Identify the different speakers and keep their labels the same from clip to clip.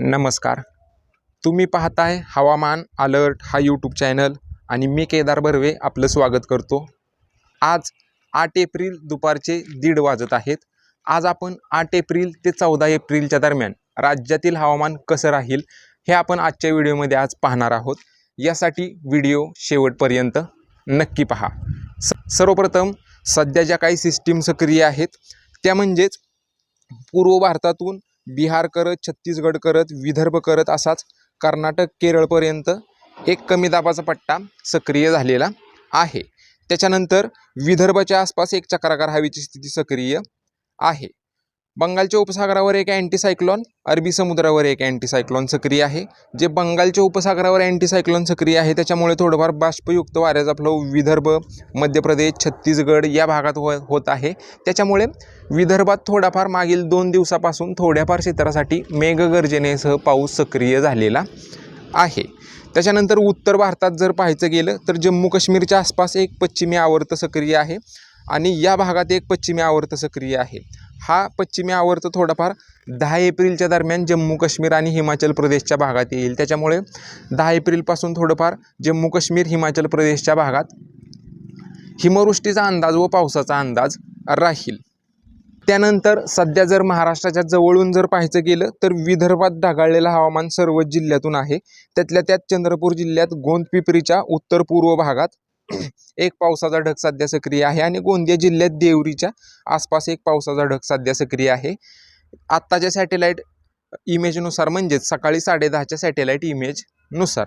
Speaker 1: नमस्कार. तुम्ही पाहताय हवामान अलर्ट हा यूट्यूब चॅनल आणि मी केदार बर्वे आपलं स्वागत करतो. आज आठ एप्रिल दुपारचे दीड वाजत आहेत. आज आपण आठ एप्रिल ते चौदा एप्रिलच्या दरम्यान राज्यातील हवामान कसं राहील हे आपण आजच्या व्हिडिओमध्ये आज पाहणार आहोत. यासाठी व्हिडिओ शेवटपर्यंत नक्की पहा. स सर्वप्रथम सध्या ज्या काही सिस्टीम सक्रिय आहेत त्या म्हणजेच पूर्व भारतातून बिहार करत छत्तीसगड करत विदर्भ करत असाच कर्नाटक केरळपर्यंत एक कमी दाबाचा पट्टा सक्रिय झालेला आहे. त्याच्यानंतर विदर्भाच्या आसपास एक चक्राकार हवेची स्थिती सक्रिय आहे. बंगालच्या उपसागरावर एक अँटीसायक्लॉन अरबी समुद्रावर एक अँटीसायक्लॉन सक्रिय आहे. जे बंगालच्या उपसागरावर अँटीसायक्लॉन सक्रिय आहे त्याच्यामुळे थोडंफार बाष्पयुक्त वाऱ्याचा फ्लो विदर्भ मध्य प्रदेश छत्तीसगड या भागात हो होत आहे. त्याच्यामुळे विदर्भात थोडाफार मागील दोन दिवसापासून थोड्याफार क्षेत्रासाठी मेघगर्जनेसह पाऊस सक्रिय झालेला आहे. त्याच्यानंतर उत्तर भारतात जर पाहायचं गेलं तर जम्मू काश्मीरच्या आसपास एक पश्चिमी आवर्त सक्रिय आहे आणि या भागात एक पश्चिमी आवर्त सक्रिय आहे. हा पश्चिमी आवर्त थोडाफार दहा एप्रिलच्या दरम्यान जम्मू काश्मीर आणि हिमाचल प्रदेशच्या भागात येईल. त्याच्यामुळे दहा एप्रिलपासून थोडंफार जम्मू काश्मीर हिमाचल प्रदेशच्या भागात हिमवृष्टीचा अंदाज व पावसाचा अंदाज राहील. त्यानंतर सध्या जर महाराष्ट्राच्या जवळून जर पाहायचं गेलं तर विदर्भात ढगाळलेलं हवामान सर्वच जिल्ह्यातून आहे. त्यातल्या त्यात चंद्रपूर जिल्ह्यात गोंदपिपरीच्या उत्तर पूर्व भागात एक पावसाचा ढग सध्या सक्रिय आहे आणि गोंदिया जिल्ह्यात देवरीच्या आसपास एक पावसाचा ढग सध्या सक्रिय आहे. आत्ताच्या सॅटेलाईट इमेजनुसार म्हणजेच सकाळी साडेदहाच्या सॅटेलाईट इमेजनुसार.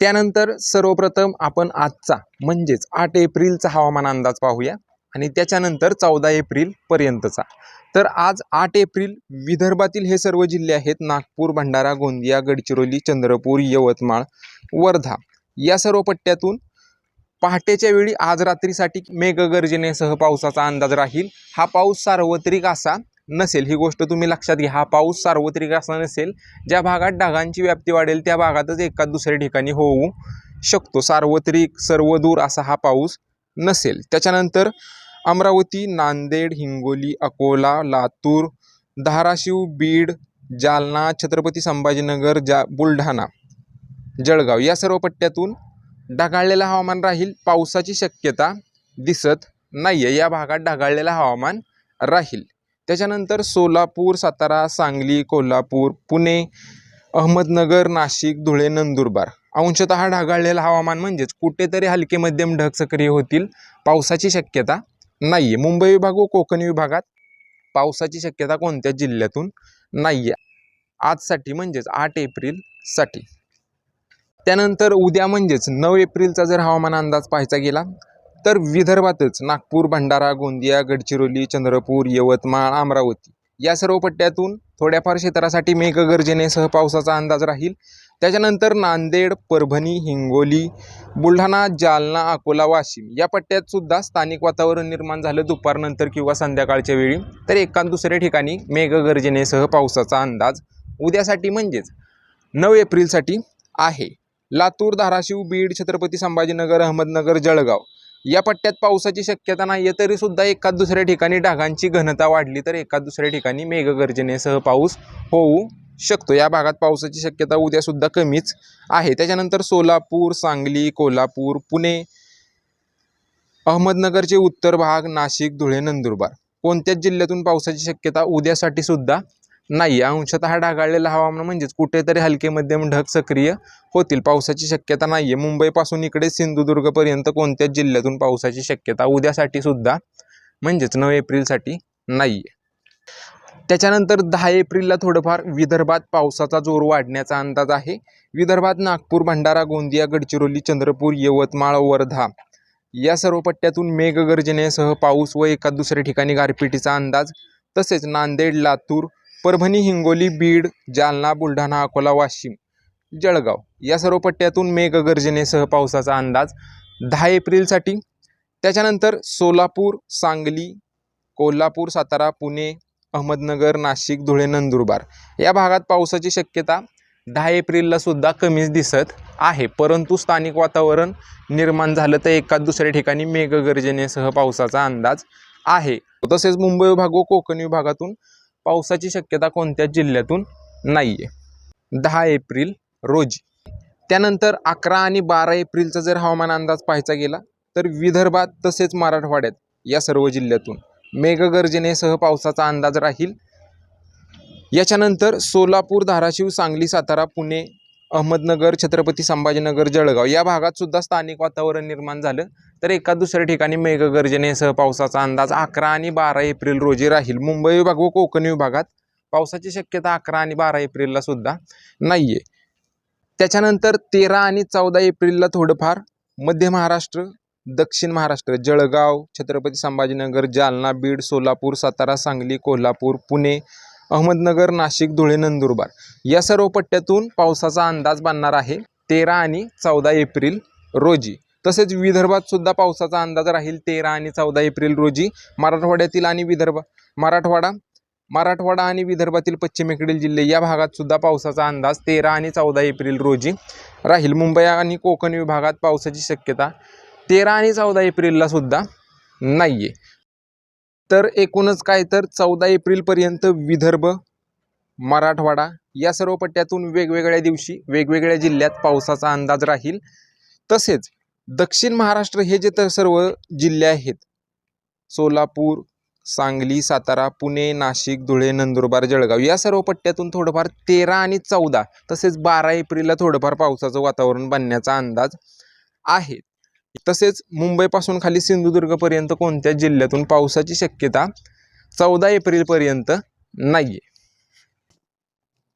Speaker 1: त्यानंतर सर्वप्रथम आपण आजचा म्हणजेच आठ एप्रिलचा हवामान अंदाज पाहूया आणि त्याच्यानंतर चौदा एप्रिलपर्यंतचा तर आज आठ एप्रिल विदर्भातील हे सर्व जिल्हे आहेत नागपूर भंडारा गोंदिया गडचिरोली चंद्रपूर यवतमाळ वर्धा. या सर्व पट्ट्यातून पहाटेच्या वेळी आज रात्रीसाठी मेघगर्जनेसह पावसाचा अंदाज राहील. हा पाऊस सार्वत्रिक असा नसेल. ही गोष्ट तुम्ही लक्षात घ्या. हा पाऊस सार्वत्रिक असा नसेल ज्या भागात ढगांची व्याप्ती वाढेल त्या भागातच एका दुसऱ्या ठिकाणी होऊ शकतो. सार्वत्रिक सर्वदूर असा हा पाऊस नसेल. त्याच्यानंतर अमरावती नांदेड हिंगोली अकोला लातूर धाराशिव बीड जालना छत्रपती संभाजीनगर जा बुलढाणा जळगाव. या सर्व पट्ट्यातून ढगाळलेलं हवामान राहील. पावसाची शक्यता दिसत नाही आहे या भागात ढगाळलेलं हवामान राहील. त्याच्यानंतर सोलापूर सातारा सांगली कोल्हापूर पुणे अहमदनगर नाशिक धुळे नंदुरबार अंशतः ढगाळलेलं हवामान म्हणजेच कुठेतरी हलके मध्यम ढग सक्रिय होतील. पावसाची शक्यता नाही आहे मुंबई विभाग व कोकण विभागात पावसाची शक्यता कोणत्या जिल्ह्यातून नाही आहे आजसाठी म्हणजेच आठ एप्रिलसाठी. त्यानंतर उद्या म्हणजेच नऊ एप्रिलचा जर हवामान अंदाज पाहायचा गेला तर विदर्भातच नागपूर भंडारा गोंदिया गडचिरोली चंद्रपूर यवतमाळ अमरावती या सर्व पट्ट्यातून थोड्याफार क्षेत्रासाठी मेघगर्जनेसह पावसाचा अंदाज राहील. त्याच्यानंतर नांदेड परभणी हिंगोली बुलढाणा जालना अकोला वाशिम या पट्ट्यात सुद्धा स्थानिक वातावरण निर्माण झालं दुपारनंतर किंवा संध्याकाळच्या वेळी. तर एका दुसऱ्या ठिकाणी मेघगर्जनेसह पावसाचा अंदाज उद्यासाठी म्हणजेच नऊ एप्रिलसाठी आहे. लातूर धाराशिव बीड छत्रपती संभाजीनगर अहमदनगर जळगाव. या पट्ट्यात पावसाची शक्यता नाही आहे तरी सुद्धा एका दुसऱ्या ठिकाणी ढगांची घनता वाढली तर एका दुसऱ्या ठिकाणी मेघगर्जनेसह पाऊस होऊ शकतो. या भागात पावसाची शक्यता उद्यासुद्धा कमीच आहे. त्याच्यानंतर सोलापूर सांगली कोल्हापूर पुणे अहमदनगरचे उत्तर भाग नाशिक धुळे नंदुरबार. कोणत्याच जिल्ह्यातून पावसाची शक्यता उद्यासाठी सुद्धा नाही अंशतः ढगाळलेलं हवामान म्हणजेच कुठेतरी हलके मध्यम ढग सक्रिय होतील. पावसाची शक्यता नाही आहे मुंबईपासून इकडे सिंधुदुर्गपर्यंत कोणत्याच जिल्ह्यातून पावसाची शक्यता उद्यासाठी सुद्धा म्हणजेच नऊ एप्रिलसाठी नाही आहे त्याच्यानंतर दहा एप्रिलला थोडंफार विदर्भात पावसाचा जोर वाढण्याचा अंदाज आहे. विदर्भात नागपूर भंडारा गोंदिया गडचिरोली चंद्रपूर यवतमाळ वर्धा या सर्व पट्ट्यातून मेघगर्जनेसह पाऊस व एका दुसऱ्या ठिकाणी गारपिटीचा अंदाज. तसेच नांदेड लातूर परभणी हिंगोली बीड जालना बुलढाणा अकोला वाशिम जळगाव या सर्व पट्ट्यातून मेघगर्जनेसह पावसाचा अंदाज दहा एप्रिलसाठी. त्याच्यानंतर सोलापूर सांगली कोल्हापूर सातारा पुणे अहमदनगर नाशिक धुळे नंदुरबार या भागात पावसाची शक्यता दहा एप्रिलला सुद्धा कमीच दिसत आहे. परंतु स्थानिक वातावरण निर्माण झालं तर एका दुसऱ्या ठिकाणी मेघगर्जनेसह पावसाचा अंदाज आहे. तसेच मुंबई विभाग व कोकण विभागातून पावसाची शक्यता कोणत्याच जिल्ह्यातून नाही आहे दहा एप्रिल रोजी. त्यानंतर अकरा आणि बारा एप्रिलचा जर हवामान अंदाज पाहायचा गेला तर विदर्भात तसेच मराठवाड्यात या सर्व जिल्ह्यातून. मेघगर्जनेसह पावसाचा अंदाज राहील. याच्यानंतर सोलापूर धाराशिव सांगली सातारा पुणे अहमदनगर छत्रपती संभाजीनगर जळगाव या भागात सुद्धा स्थानिक वातावरण निर्माण झालं. तर एका दुसऱ्या ठिकाणी मेघगर्जनेसह पावसाचा अंदाज अकरा आणि बारा एप्रिल रोजी राहील. मुंबई विभाग व कोकण विभागात पावसाची शक्यता अकरा आणि बारा एप्रिलला सुद्धा नाही आहे त्याच्यानंतर तेरा आणि चौदा एप्रिलला थोडंफार मध्य महाराष्ट्र दक्षिण महाराष्ट्र जळगाव छत्रपती संभाजीनगर जालना बीड सोलापूर सातारा सांगली कोल्हापूर पुणे अहमदनगर नाशिक धुळे नंदुरबार या सर्व पट्ट्यातून पावसाचा अंदाज बांधणार आहे तेरा आणि चौदा एप्रिल रोजी. तसेच विदर्भात सुद्धा पावसाचा अंदाज राहील तेरा आणि चौदा एप्रिल रोजी. मराठवाड्यातील आणि विदर्भ मराठवाडा मराठवाडा आणि विदर्भातील पश्चिमेकडील जिल्हे या भागात सुद्धा पावसाचा अंदाज तेरा आणि चौदा एप्रिल रोजी राहील. मुंबई आणि कोकण विभागात पावसाची शक्यता तेरा आणि चौदा एप्रिलला सुद्धा नाही आहे तर एकूणच काय तर चौदा एप्रिलपर्यंत विदर्भ मराठवाडा या सर्व पट्ट्यातून वेगवेगळ्या दिवशी वेगवेगळ्या जिल्ह्यात पावसाचा अंदाज राहील. तसेच दक्षिण महाराष्ट्र हे जे तर सर्व जिल्हे आहेत. सोलापूर सांगली सातारा पुणे नाशिक धुळे नंदुरबार जळगाव या सर्व पट्ट्यातून थोडंफार तेरा आणि चौदा तसेच बारा एप्रिलला थोडंफार पावसाचं वातावरण बनण्याचा अंदाज आहे. तसेच मुंबईपासून खाली सिंधुदुर्गपर्यंत कोणत्या जिल्ह्यातून पावसाची शक्यता चौदा एप्रिलपर्यंत नाही आहे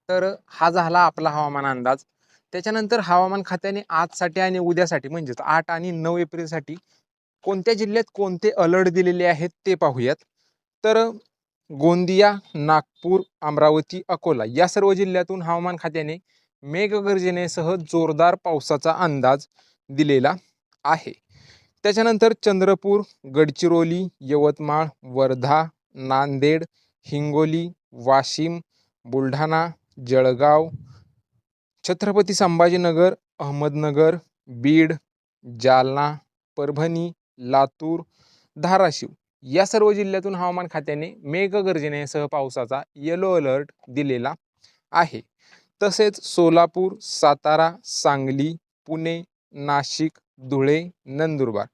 Speaker 1: तर हा झाला आपला हवामान अंदाज. त्याच्यानंतर हवामान खात्याने आजसाठी आणि उद्यासाठी म्हणजेच आठ आणि नऊ एप्रिलसाठी कोणत्या जिल्ह्यात कोणते अलर्ट दिलेले आहेत ते पाहूयात. तर गोंदिया नागपूर अमरावती अकोला या सर्व जिल्ह्यातून हवामान खात्याने मेघगर्जनेसह जोरदार पावसाचा अंदाज दिलेला आहे. त्याच्यानंतर चंद्रपूर गडचिरोली यवतमाळ वर्धा नांदेड हिंगोली वाशिम बुलढाणा जळगाव छत्रपती संभाजीनगर अहमदनगर बीड जालना परभणी लातूर धाराशिव या सर्व जिल्ह्यातून हवामान खात्याने मेघगर्जनेसह पावसाचा येलो अलर्ट दिलेला आहे. तसेच सोलापूर सातारा सांगली पुणे नाशिक धुळे नंदुरबार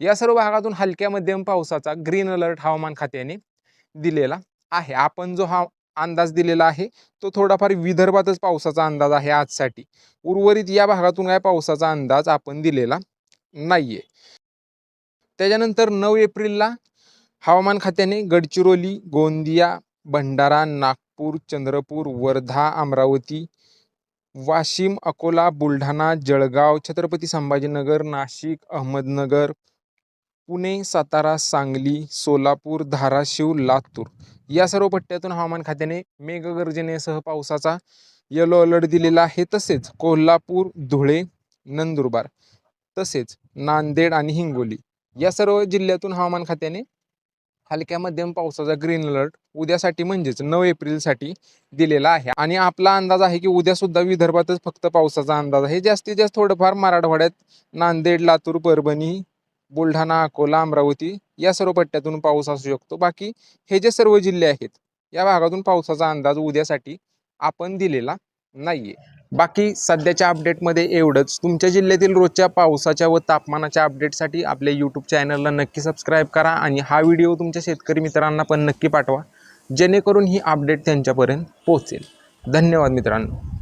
Speaker 1: या सर्व भागातून हलक्या मध्यम पावसाचा ग्रीन अलर्ट हवामान खात्याने दिलेला आहे. आपण जो हा अंदाज दिलेला आहे. तो थोडाफार विदर्भातच पावसाचा अंदाज आहे आजसाठी. उर्वरित या भागातून काय पावसाचा अंदाज आपण दिलेला नाही आहे त्याच्यानंतर नऊ एप्रिलला हवामान खात्याने गडचिरोली गोंदिया भंडारा नागपूर चंद्रपूर वर्धा अमरावती वाशिम अकोला बुलढाणा जळगाव छत्रपती संभाजीनगर नाशिक अहमदनगर पुणे सातारा सांगली सोलापूर धाराशिव लातूर या सर्व पट्ट्यातून हवामान खात्याने मेघगर्जनेसह पावसाचा येलो अलर्ट दिलेला आहे. तसेच कोल्हापूर धुळे नंदुरबार तसेच नांदेड आणि हिंगोली या सर्व जिल्ह्यातून हवामान खात्याने हलक्या मध्यम पावसाचा ग्रीन अलर्ट उद्यासाठी म्हणजेच नऊ एप्रिलसाठी दिलेला आहे. आणि आपला अंदाज आहे की उद्या सुद्धा विदर्भातच फक्त पावसाचा अंदाज आहे. जास्तीत जास्त थोडंफार मराठवाड्यात नांदेड लातूर परभणी बुलढाणा अकोला अमरावती या सर्व पट्ट्यातून पाऊस असू शकतो. बाकी हे जे सर्व जिल्हे आहेत या भागातून पावसाचा अंदाज उद्यासाठी आपण दिलेला नाहीये. बाकी सध्याच्या अपडेटमध्ये एवढंच. तुमच्या जिल्ह्यातील रोजच्या पावसाच्या व तापमानाच्या अपडेटसाठी आपल्या यूट्यूब चॅनलला नक्की सबस्क्राईब करा आणि हा व्हिडिओ तुमच्या शेतकरी मित्रांना पण नक्की पाठवा. जेणेकरून ही अपडेट त्यांच्यापर्यंत पोहोचेल. धन्यवाद मित्रांनो.